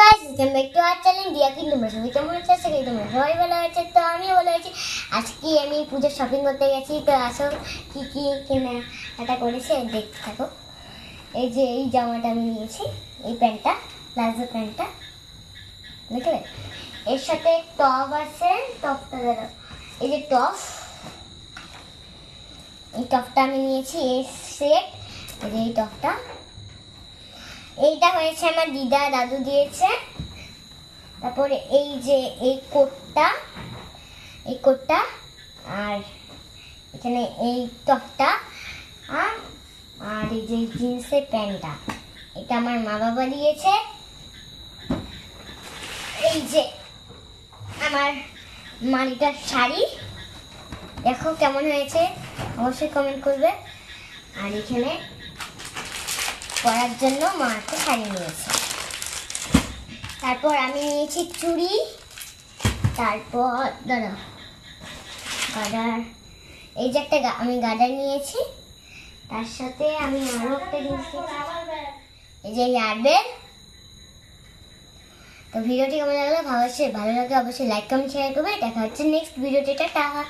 Guys welcome back to our channel দিয়া কি তোমরা সবাই ভালো আছে। তো আমিও ভালো আছি। আজকে আমি পুজোর শপিং করতে গেছি। তো আসো, কি কি কেনাকাটা করেছে? দেখতে থাকো। এই যে, এই জামাটা আমি নিয়েছি। এই প্যান্টটা, প্লাজো প্যান্টটা। দেখলে? এর সাথে টপ আছে টপটা এই যে টপ এই টপটা আমি নিয়েছি। এই সেট এই টপটা এইটা হয়েছে আমার দিদা, দাদু দিয়েছে। তারপরে এই যে এই কোটটা এই কোটটা, আর এখানে এই টপটা, আর আর এই যে জিন্সের প্যান্টটা, এটা আমার মা বাবা দিয়েছে। এই যে আমার মালিকার শাড়ি, দেখো কেমন হয়েছে, অবশ্যই কমেন্ট করবে। আর এখানে পরার জন্য মা একটা শাড়ি নিয়েছে। তারপর আমি নিয়েছি চুড়ি, তারপর দাঁড়া গাডার এই যে একটা আমি গাডার নিয়েছি, তার সাথে আমি আরও একটা জিনিস। এই যে ইয়ারবেল তো ভিডিওটি কেমন লাগল? ভালো ভালো লাগে, অবশ্যই লাইক কমেন্ট শেয়ার করবে। দেখা হচ্ছে নেক্সট ভিডিওতে টাটা।